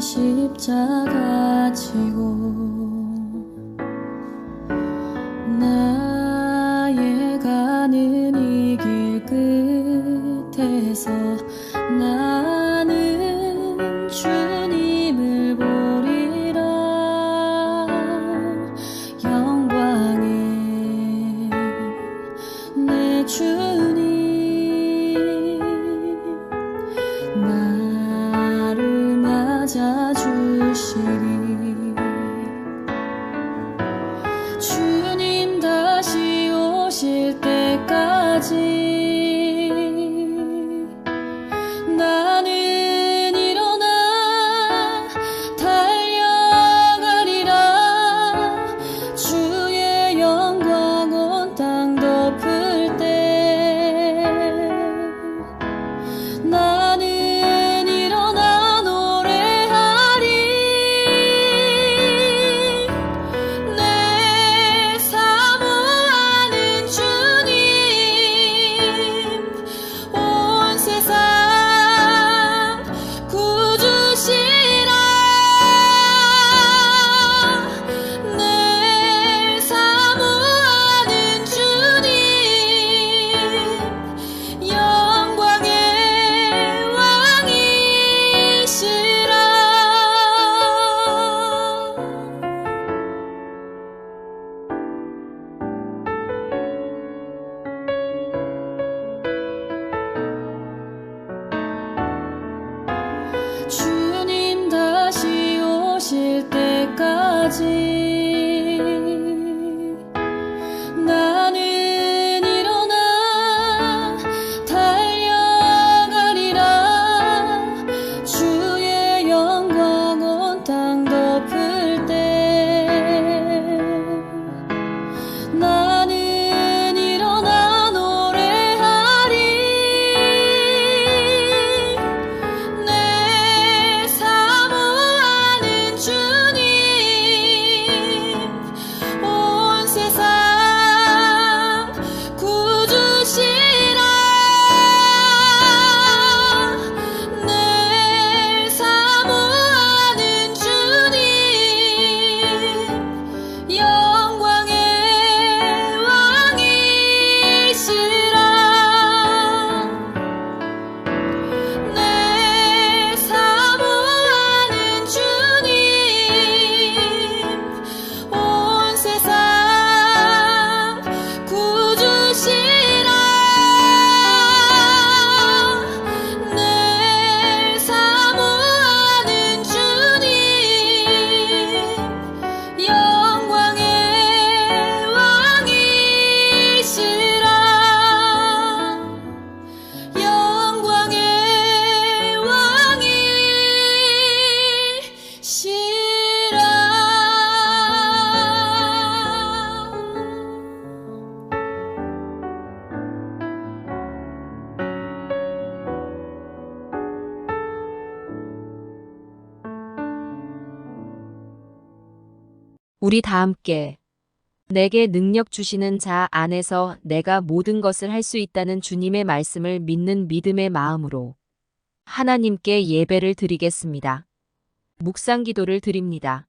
십자가 지고 때 우리 다 함께 내게 능력 주시는 자 안에서 내가 모든 것을 할 수 있다는 주님의 말씀을 믿는 믿음의 마음으로 하나님께 예배를 드리겠습니다. 묵상 기도를 드립니다.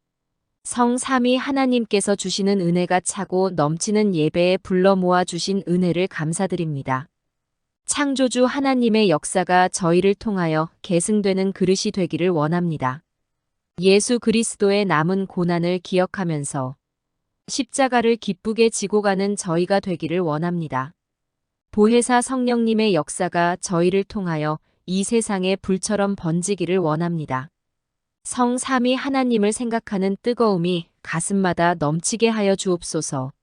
성 삼위 하나님께서 주시는 은혜가 차고 넘치는 예배에 불러 모아 주신 은혜를 감사드립니다. 창조주 하나님의 역사가 저희를 통하여 계승되는 그릇이 되기를 원합니다. 예수 그리스도의 남은 고난을 기억하면서 십자가를 기쁘게 지고 가는 저희가 되기를 원합니다. 보혜사 성령님의 역사가 저희를 통하여 이 세상에 불처럼 번지기를 원합니다. 성 삼위 하나님을 생각하는 뜨거움이 가슴마다 넘치게 하여 주옵소서.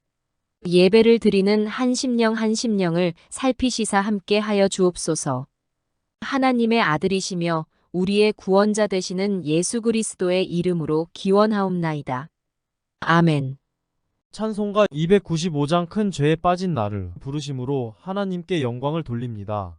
예배를 드리는 한 심령 한 심령을 살피시사 함께 하여 주옵소서. 하나님의 아들이시며 우리의 구원자 되시는 예수 그리스도의 이름으로 기원하옵나이다. 아멘. 찬송가 295장 큰 죄에 빠진 나를 부르심으로 하나님께 영광을 돌립니다.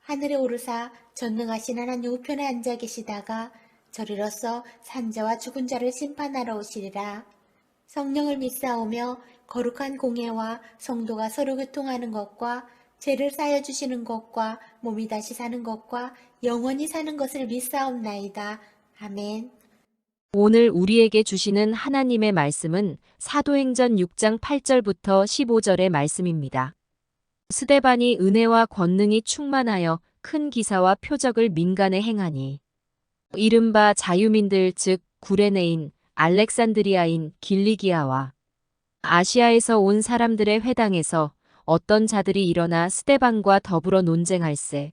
하늘에 오르사 전능하신 하나님 우편에 앉아 계시다가 저리로서 산자와 죽은 자를 심판하러 오시리라. 성령을 믿사오며 거룩한 공예와 성도가 서로 교통하는 것과 죄를 쌓여 주시는 것과 몸이 다시 사는 것과 영원히 사는 것을 믿사옵나이다. 아멘. 오늘 우리에게 주시는 하나님의 말씀은 사도행전 6장 8절부터 15절의 말씀입니다. 스데반이 은혜와 권능이 충만하여 큰 기사와 표적을 민간에 행하니 이른바 자유민들 즉 구레네인, 알렉산드리아인, 길리기아와 아시아에서 온 사람들의 회당에서 어떤 자들이 일어나 스데반과 더불어 논쟁할세.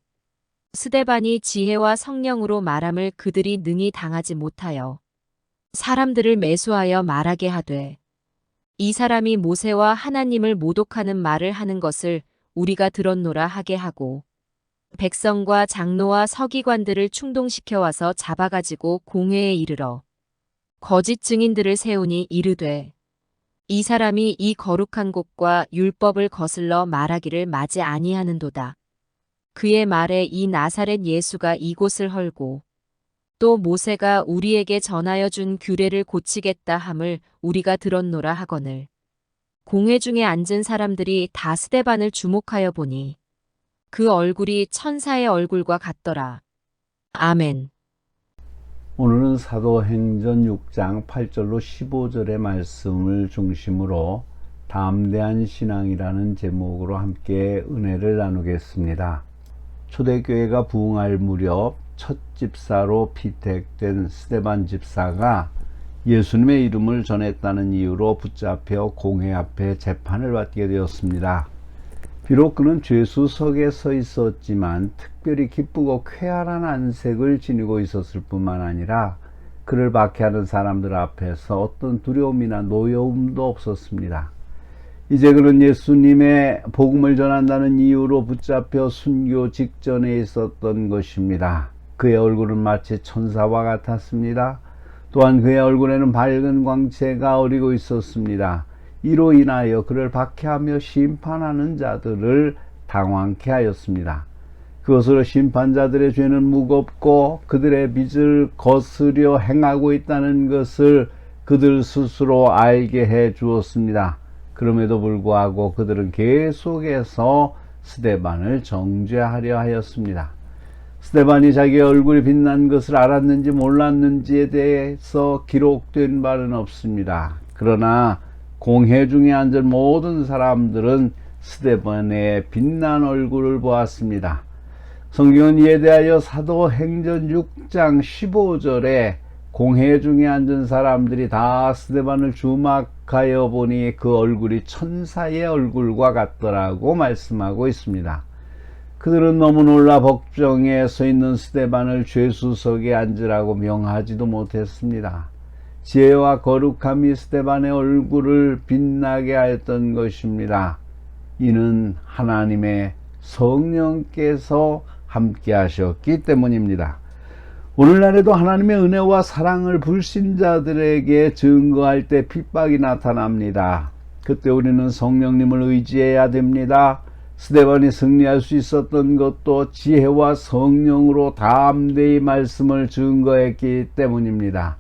스데반이 지혜와 성령으로 말함을 그들이 능히 당하지 못하여 사람들을 매수하여 말하게 하되 이 사람이 모세와 하나님을 모독하는 말을 하는 것을 우리가 들었노라 하게 하고 백성과 장로와 서기관들을 충동시켜 와서 잡아가지고 공회에 이르러 거짓 증인들을 세우니 이르되 이 사람이 이 거룩한 곳과 율법을 거슬러 말하기를 맞이 아니하는도다. 그의 말에 이 나사렛 예수가 이곳을 헐고 또 모세가 우리에게 전하여 준 규례를 고치겠다 함을 우리가 들었노라 하거늘. 공회 중에 앉은 사람들이 다 스데반을 주목하여 보니 그 얼굴이 천사의 얼굴과 같더라. 아멘. 오늘은 사도행전 6장 8절로 15절의 말씀을 중심으로 담대한 신앙이라는 제목으로 함께 은혜를 나누겠습니다. 초대교회가 부흥할 무렵 첫 집사로 피택된 스데반 집사가 예수님의 이름을 전했다는 이유로 붙잡혀 공회 앞에 재판을 받게 되었습니다. 비록 그는 죄수석에 서 있었지만 특별히 기쁘고 쾌활한 안색을 지니고 있었을 뿐만 아니라 그를 박해하는 사람들 앞에서 어떤 두려움이나 노여움도 없었습니다. 이제 그는 예수님의 복음을 전한다는 이유로 붙잡혀 순교 직전에 있었던 것입니다. 그의 얼굴은 마치 천사와 같았습니다. 또한 그의 얼굴에는 밝은 광채가 어리고 있었습니다. 이로 인하여 그를 박해하며 심판하는 자들을 당황케 하였습니다. 그것으로 심판자들의 죄는 무겁고 그들의 빚을 거스려 행하고 있다는 것을 그들 스스로 알게 해 주었습니다. 그럼에도 불구하고 그들은 계속해서 스데반을 정죄하려 하였습니다. 스데반이 자기 얼굴이 빛난 것을 알았는지 몰랐는지에 대해서 기록된 바는 없습니다. 그러나 공회 중에 앉은 모든 사람들은 스데반의 빛난 얼굴을 보았습니다. 성경은 이에 대하여 사도행전 6장 15절에 공회 중에 앉은 사람들이 다 스데반을 주막하여 보니 그 얼굴이 천사의 얼굴과 같더라고 말씀하고 있습니다. 그들은 너무 놀라 법정에 서 있는 스데반을 죄수석에 앉으라고 명하지도 못했습니다. 지혜와 거룩함이 스데반의 얼굴을 빛나게 하였던 것입니다. 이는 하나님의 성령께서 함께 하셨기 때문입니다. 오늘날에도 하나님의 은혜와 사랑을 불신자들에게 증거할 때 핍박이 나타납니다. 그때 우리는 성령님을 의지해야 됩니다. 스데반이 승리할 수 있었던 것도 지혜와 성령으로 담대히 말씀을 증거했기 때문입니다.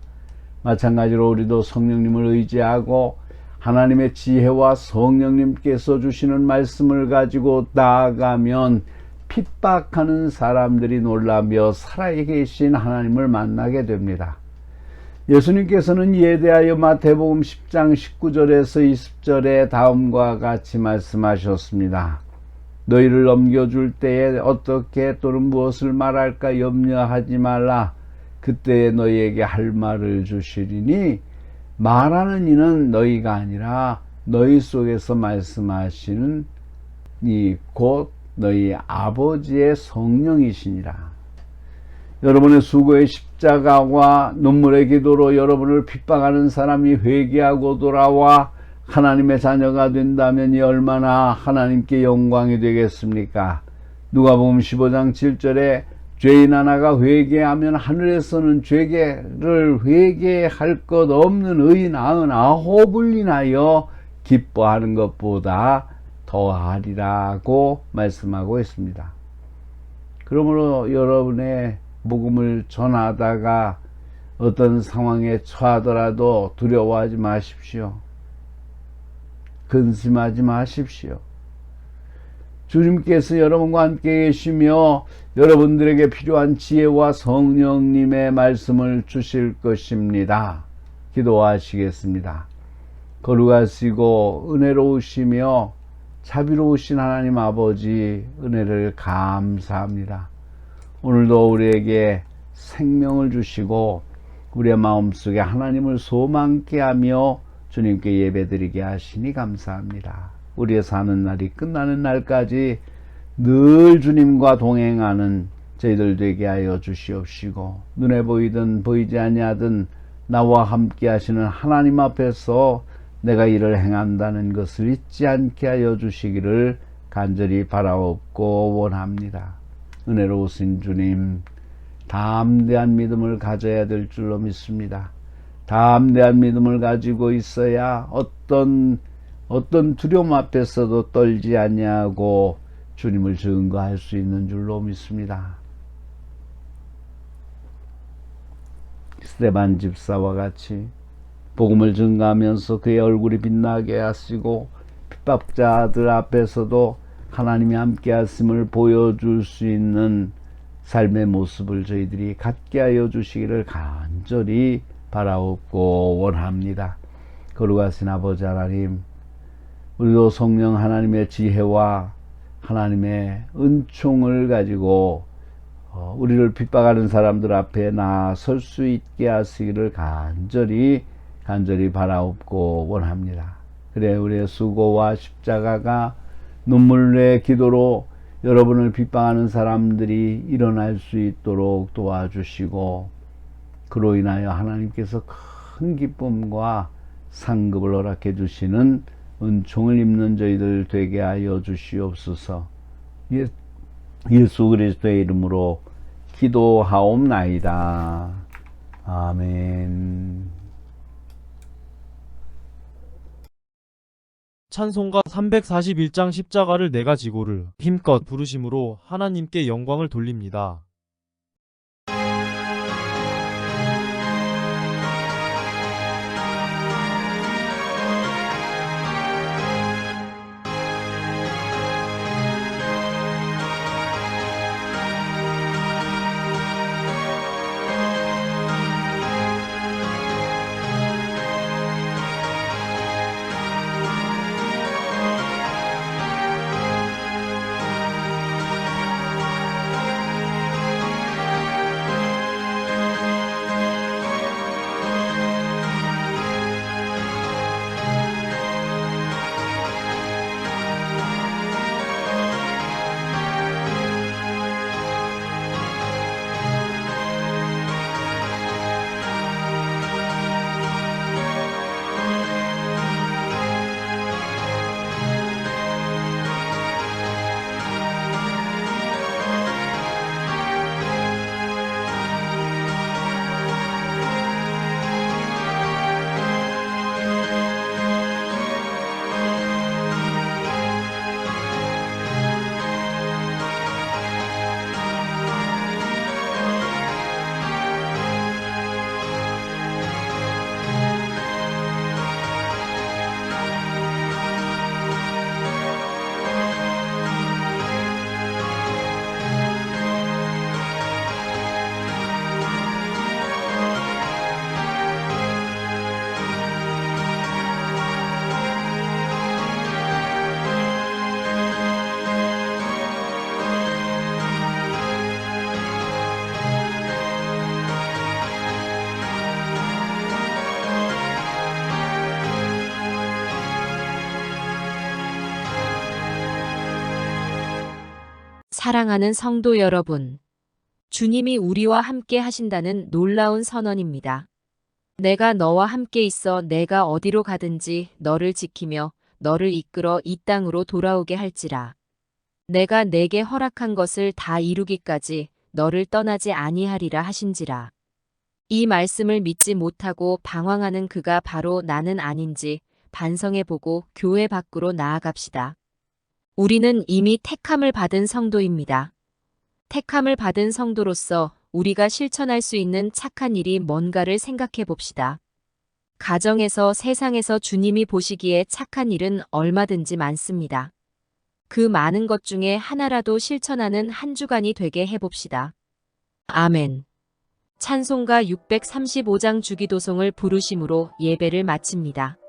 마찬가지로 우리도 성령님을 의지하고 하나님의 지혜와 성령님께서 주시는 말씀을 가지고 나아가면 핍박하는 사람들이 놀라며 살아계신 하나님을 만나게 됩니다. 예수님께서는 이에 대하여 마태복음 10장 19절에서 20절에 다음과 같이 말씀하셨습니다. 너희를 넘겨줄 때에 어떻게 또는 무엇을 말할까 염려하지 말라. 그때 너희에게 할 말을 주시리니 말하는 이는 너희가 아니라 너희 속에서 말씀하시는 이 곧 너희 아버지의 성령이시니라. 여러분의 수고의 십자가와 눈물의 기도로 여러분을 핍박하는 사람이 회개하고 돌아와 하나님의 자녀가 된다면 이 얼마나 하나님께 영광이 되겠습니까? 누가복음 15장 7절에 죄인 하나가 회개하면 하늘에서는 죄를 회개할 것 없는 의인 아흔 아홉을 인하여 기뻐하는 것보다 더하리라고 말씀하고 있습니다. 그러므로 여러분의 복음을 전하다가 어떤 상황에 처하더라도 두려워하지 마십시오. 근심하지 마십시오. 주님께서 여러분과 함께 계시며 여러분들에게 필요한 지혜와 성령님의 말씀을 주실 것입니다. 기도하시겠습니다. 거룩하시고 은혜로우시며 자비로우신 하나님 아버지 은혜를 감사합니다. 오늘도 우리에게 생명을 주시고 우리의 마음속에 하나님을 소망케 하며 주님께 예배드리게 하시니 감사합니다. 우리의 사는 날이 끝나는 날까지 늘 주님과 동행하는 저희들 되게 하여 주시옵시고 눈에 보이든 보이지 아니하든 나와 함께 하시는 하나님 앞에서 내가 이를 행한다는 것을 잊지 않게 하여 주시기를 간절히 바라옵고 원합니다. 은혜로우신 주님, 담대한 믿음을 가져야 될 줄로 믿습니다. 담대한 믿음을 가지고 있어야 어떤 어떤 두려움 앞에서도 떨지 아니하고 주님을 증거할 수 있는 줄로 믿습니다. 스테반 집사와 같이 복음을 증가하면서 그의 얼굴이 빛나게 하시고 핍박자들 앞에서도 하나님이 함께 하심을 보여줄 수 있는 삶의 모습을 저희들이 갖게 하여 주시기를 간절히 바라옵고 원합니다. 거룩하신 아버지 하나님, 우리도 성령 하나님의 지혜와 하나님의 은총을 가지고 어, 우리를 핍박하는 사람들 앞에 나설 수 있게 하시기를 간절히 간절히 바라옵고 원합니다. 그래 우리의 수고와 십자가가 눈물의 기도로 여러분을 핍박하는 사람들이 일어날 수 있도록 도와주시고 그로 인하여 하나님께서 큰 기쁨과 상급을 허락해 주시는 은총을 입는 저희들 되게 하여 주시옵소서. 예, 예수 그리스도의 이름으로 기도하옵나이다. 아멘. 찬송가 341장 십자가를 내가 지고를 힘껏 부르심으로 하나님께 영광을 돌립니다. 사랑하는 성도 여러분. 주님이 우리와 함께 하신다는 놀라운 선언입니다. 내가 너와 함께 있어 내가 어디로 가든지 너를 지키며 너를 이끌어 이 땅으로 돌아오게 할지라. 내가 내게 허락한 것을 다 이루기까지 너를 떠나지 아니하리라 하신지라. 이 말씀을 믿지 못하고 방황하는 그가 바로 나는 아닌지 반성해보고 교회 밖으로 나아갑시다. 우리는 이미 택함을 받은 성도입니다. 택함을 받은 성도로서 우리가 실천할 수 있는 착한 일이 뭔가를 생각해 봅시다. 가정에서 세상에서 주님이 보시기에 착한 일은 얼마든지 많습니다. 그 많은 것 중에 하나라도 실천하는 한 주간이 되게 해봅시다. 아멘. 찬송가 635장 주기도송을 부르심으로 예배를 마칩니다.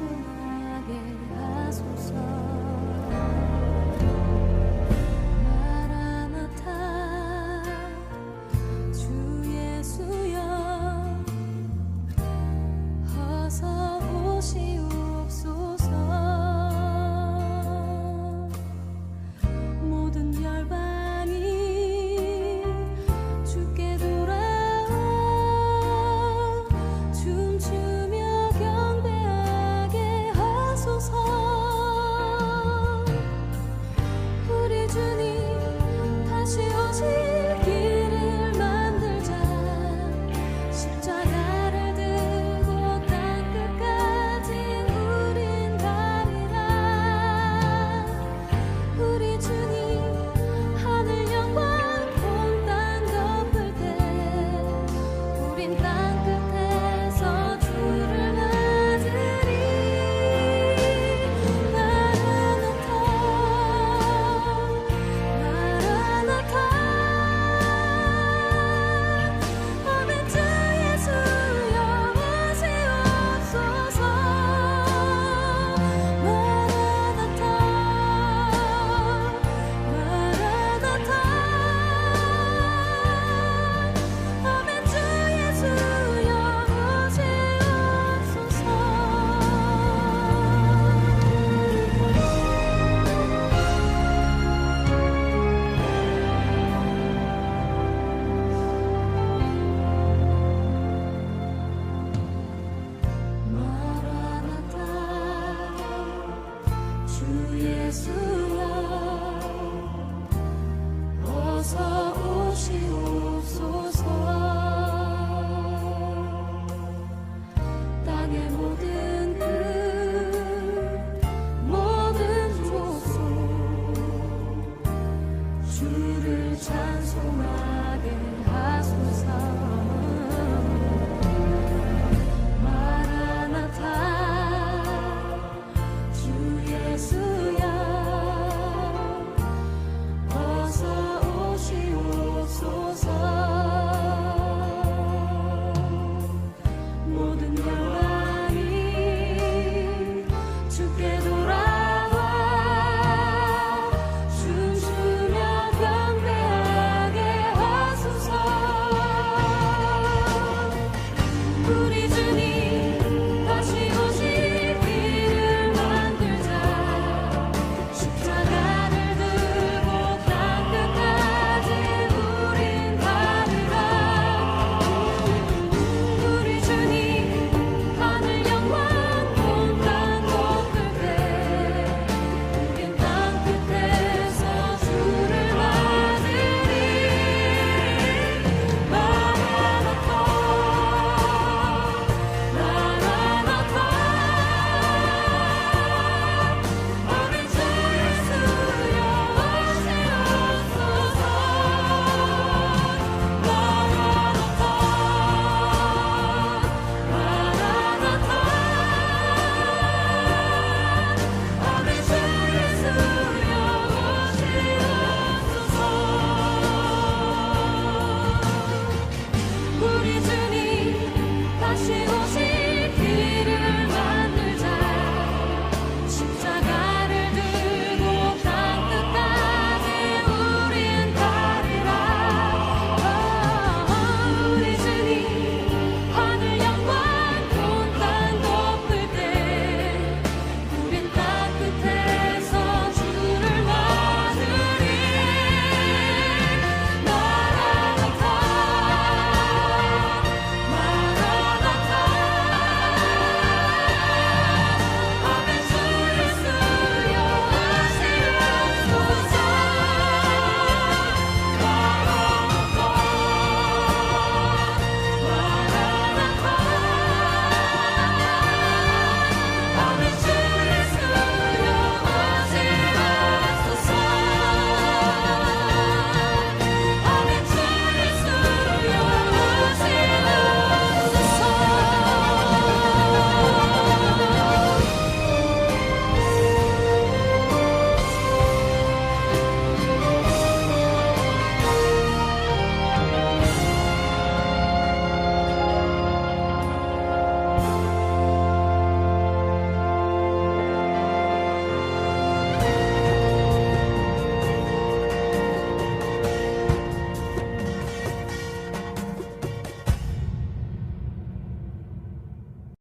찬